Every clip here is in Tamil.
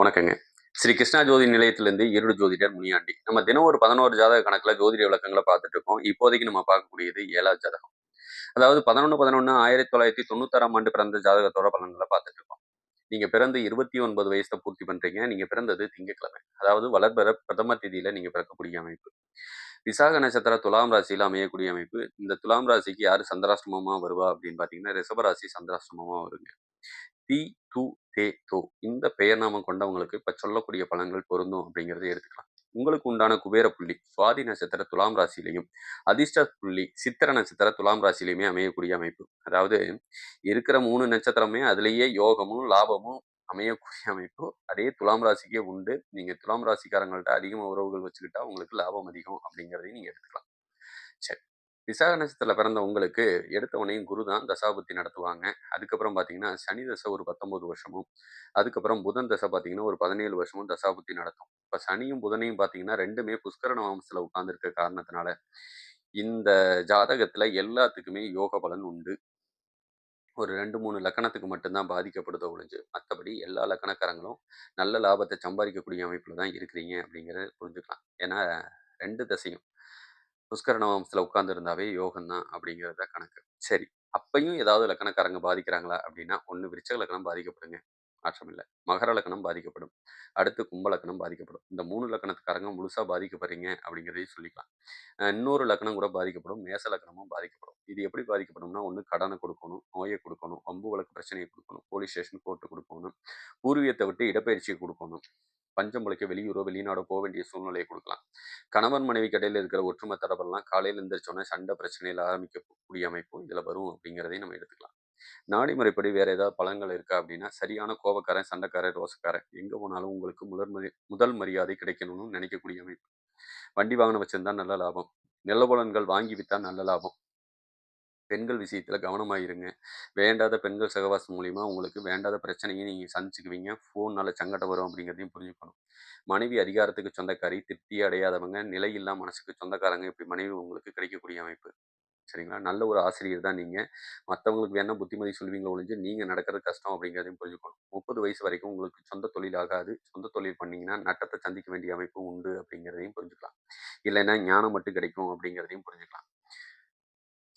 வணக்கங்க. ஸ்ரீ கிருஷ்ணா ஜோதி நிலையத்திலிருந்து இருடு ஜோதிடர் முனியாண்டி. நம்ம தினம் ஒரு பதினோரு ஜாதக கணக்குல ஜோதிட விளக்கங்களை பார்த்துட்டு இருக்கோம். இப்போதைக்கு நம்ம பார்க்கக்கூடியது ஏழாவது ஜாதகம். அதாவது பதினொன்று பதினொன்று ஆயிரத்தி தொள்ளாயிரத்தி தொண்ணூத்தாறாம் ஆண்டு பிறந்த ஜாதகத்தோட பலன்களை பார்த்துட்டு இருக்கோம். நீங்க பிறந்து இருபத்தி ஒன்பது வயசுல பூர்த்தி பண்றீங்க. நீங்க பிறந்தது திங்கக்கிழமை அதாவது வளர்பெற பிரதம தேதியில நீங்க பிறக்கக்கூடிய அமைப்பு. விசாக நட்சத்திர துலாம் ராசியில் அமையக்கூடிய அமைப்பு. இந்த துலாம் ராசிக்கு யாரு சந்திராஷ்டமமா வருவா அப்படின்னு பாத்தீங்கன்னா ரிஷபராசி சந்திராஷ்டமமா வருங்க. தி து தே தோ இந்த பெயர் நாமம் கொண்டவங்களுக்கு இப்போ சொல்லக்கூடிய பலன்கள் பொருந்தும் அப்படிங்கிறத எடுத்துக்கலாம். உங்களுக்கு உண்டான குபேர புள்ளி சுவாதி நட்சத்திர துலாம் ராசியிலையும் அதிர்ஷ்ட புள்ளி சித்திர நட்சத்திர துலாம் ராசியிலையுமே அமையக்கூடிய அமைப்பு. அதாவது இருக்கிற மூணு நட்சத்திரமே அதுலேயே யோகமும் லாபமும் அமையக்கூடிய அமைப்பு. அதே துலாம் ராசிக்கே உண்டு. நீங்கள் துலாம் ராசிக்காரங்கள்ட்ட அதிகமாக உறவுகள் வச்சுக்கிட்டா உங்களுக்கு லாபம் அதிகம் அப்படிங்கிறதையும் நீங்கள் எடுத்துக்கலாம். சரி. விசாக நட்சத்திரத்தில் பிறந்த உங்களுக்கு எடுத்த உடனே குரு தான் தசாபுத்தி நடத்துவாங்க. அதுக்கப்புறம் பார்த்தீங்கன்னா சனி தசை ஒரு பத்தொம்போது வருஷமும் அதுக்கப்புறம் புதன் தசை பார்த்தீங்கன்னா ஒரு பதினேழு வருஷமும் தசாபுத்தி நடத்தும். இப்போ சனியும் புதனையும் பார்த்தீங்கன்னா ரெண்டுமே புஷ்கரண வம்சத்தில் உட்கார்ந்துருக்க காரணத்தினால இந்த ஜாதகத்தில் எல்லாத்துக்குமே யோக பலன் உண்டு. ஒரு ரெண்டு மூணு லக்கணத்துக்கு மட்டும்தான் பாதிக்கப்படுதோ ஒழிஞ்சு மற்றபடி எல்லா லக்கணக்காரங்களும் நல்ல லாபத்தை சம்பாதிக்கக்கூடிய அமைப்பில் தான் இருக்கிறீங்க அப்படிங்கிறத புரிஞ்சுக்கலாம். ஏன்னா ரெண்டு தசையும் புஷ்கரணவம்சத்தில் உட்காந்துருந்தாவே யோகம் தான் அப்படிங்கிறத கணக்கு. சரி அப்பையும் ஏதாவது லக்கணக்காரங்க பாதிக்கிறாங்களா அப்படின்னா ஒன்று விருச்சக லக்கணம் பாதிக்கப்படுங்க. மாற்றம் இல்லை. மகர லக்கணம் பாதிக்கப்படும். அடுத்து கும்ப லக்கணம் பாதிக்கப்படும். இந்த மூணு லக்கணத்துக்காரங்க முழுசாக பாதிக்கப்படுறீங்க அப்படிங்கிறதையும் சொல்லிக்கலாம். இன்னொரு லக்கணம் கூட பாதிக்கப்படும். மேச லக்கணமும் பாதிக்கப்படும். இது எப்படி பாதிக்கப்படும்னா ஒன்று கடனை கொடுக்கணும் நோயை கொடுக்கணும் வம்பு வழக்கு பிரச்சனையை கொடுக்கணும் போலீஸ் ஸ்டேஷன் கோர்ட்டு கொடுக்கணும் பூர்வீகத்தை விட்டு இடப்பயிற்சியை கொடுக்கணும். பஞ்சம் முளைக்க வெளியூரோ வெளிநாடோ போக வேண்டிய சூழ்நிலையை கொடுக்கலாம். கணவன் மனைவி கடையில் இருக்கிற ஒற்றுமை தடபெல்லாம் காலையில் எழுந்திரிச்சோன்னே சண்டை பிரச்சனையில் ஆரம்பிக்கக்கூடிய அமைப்பும் இதில் வரும் அப்படிங்கிறதையும் நம்ம எடுத்துக்கலாம். நாடி முறைப்படி வேற ஏதாவது பழங்கள் இருக்கா அப்படின்னா சரியான கோபக்காரன் சண்டைக்காரன் ரோசக்காரன் எங்க போனாலும் உங்களுக்கு முதல் முதல் மரியாதை கிடைக்கணும்னு நினைக்கக்கூடிய அமைப்பு. வண்டி வாகனம் வச்சிருந்தா நல்ல லாபம். நிலபலன்கள் வாங்கி வித்தா நல்ல லாபம். பெண்கள் விஷயத்தில் கவனமாக இருங்க வேண்டாத பெண்கள் சகவாசம் மூலிமா உங்களுக்கு வேண்டாத பிரச்சனையை நீங்கள் சந்திச்சுக்குவீங்க. ஃபோன்னால் சங்கடம் வரும் அப்படிங்கிறதையும் புரிஞ்சுக்கணும். மனைவி அதிகாரத்துக்கு சொந்தக்காரி திருப்தி அடையாதவங்க நிலையில்லா மனசுக்கு சொந்தக்காரங்க இப்படி மனைவி உங்களுக்கு கிடைக்கக்கூடிய அமைப்பு. சரிங்களா? நல்ல ஒரு ஆசிரியர் தான் நீங்கள் மற்றவங்களுக்கு வேணால் புத்திமதி சொல்லுவீங்களோ ஒழிஞ்சு நீங்கள் நடக்கிறது கஷ்டம் அப்படிங்கிறதையும் புரிஞ்சுக்கணும். முப்பது வயசு வரைக்கும் உங்களுக்கு சொந்த தொழில் ஆகாது. சொந்த தொழில் பண்ணிங்கன்னா நட்டத்தை சந்திக்க வேண்டிய அமைப்பும் உண்டு அப்படிங்கிறதையும் புரிஞ்சுக்கலாம். இல்லைன்னா ஞானம் மட்டும் கிடைக்கும் அப்படிங்கிறதையும் புரிஞ்சுக்கலாம்.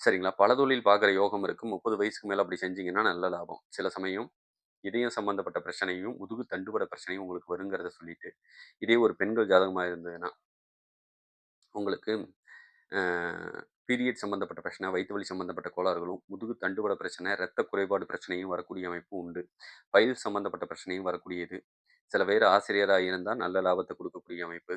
சரிங்களா? பல தொழில் பார்க்குற யோகம் இருக்குது முப்பது வயசுக்கு மேலே அப்படி செஞ்சீங்கன்னா நல்ல லாபம். சில சமயம் இதயம் சம்பந்தப்பட்ட பிரச்சனையும் முதுகு தண்டுபட பிரச்சனையும் உங்களுக்கு வருங்கிறத சொல்லிட்டு இதே ஒரு பெண்கள் ஜாதகமாக இருந்ததுன்னா உங்களுக்கு பீரியட் சம்மந்தப்பட்ட பிரச்சனை வயிற்று வலி சம்மந்தப்பட்ட கோளாறுகளும் முதுகு தண்டுபட பிரச்சனை ரத்த குறைபாடு பிரச்சனையும் வரக்கூடிய அமைப்பு உண்டு. பயில் சம்மந்தப்பட்ட பிரச்சனையும் வரக்கூடியது. சில பேர் ஆசிரியராக இருந்தால் நல்ல லாபத்தை கொடுக்கக்கூடிய அமைப்பு.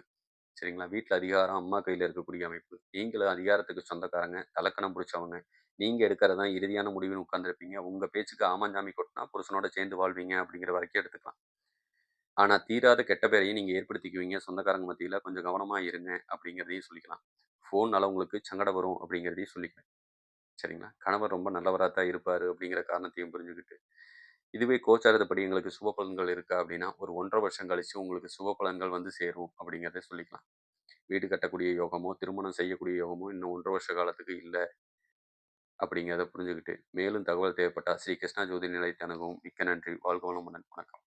சரிங்களா? வீட்டில் அதிகாரம் அம்மா கையில் இருக்கக்கூடிய அமைப்பு. நீங்களும் அதிகாரத்துக்கு சொந்தக்காரங்க தலக்கணம் பிடிச்சவங்க. நீங்கள் எடுக்கிறது தான் இறுதியான முடிவுன்னு உட்காந்துருப்பீங்க உங்கள் பேச்சுக்கு ஆமாஞ்சாமி கொட்டினா புருஷனோட சேர்ந்து வாழ்வீங்க அப்படிங்கிற வரைக்கும் எடுத்துக்கலாம். ஆனால் தீராத கெட்ட பேரையும் நீங்கள் ஏற்படுத்திக்குவீங்க. சொந்தக்காரங்க மத்தியில் கொஞ்சம் கவனமாக இருங்க அப்படிங்கிறதையும் சொல்லிக்கலாம். ஃபோன்னால உங்களுக்கு சங்கடம் வரும் அப்படிங்கிறதையும் சொல்லிக்கிறேன். சரிங்களா? கணவர் ரொம்ப நல்லவராக தான் இருப்பார் அப்படிங்கிற காரணத்தையும் புரிஞ்சுக்கிட்டு இதுவே கோச்சாரத்தப்படி எங்களுக்கு சுப பலன்கள் இருக்கா அப்படின்னா ஒரு ஒன்றரை வருஷம் கழிச்சு உங்களுக்கு சுப பலன்கள் வந்து சேரும் அப்படிங்கிறத சொல்லிக்கலாம். வீடு கட்டக்கூடிய யோகமோ திருமணம் செய்யக்கூடிய யோகமோ இன்னும் ஒன்றரை வருஷ காலத்துக்கு இல்லை அப்படிங்கிறத புரிஞ்சுக்கிட்டு மேலும் தகவல் தேவைப்பட்டால் ஸ்ரீ கிருஷ்ணா ஜோதி நிலையத்தை அணுகவும். மிக்க நன்றி. வாழ்க வளமுடன். வணக்கம்.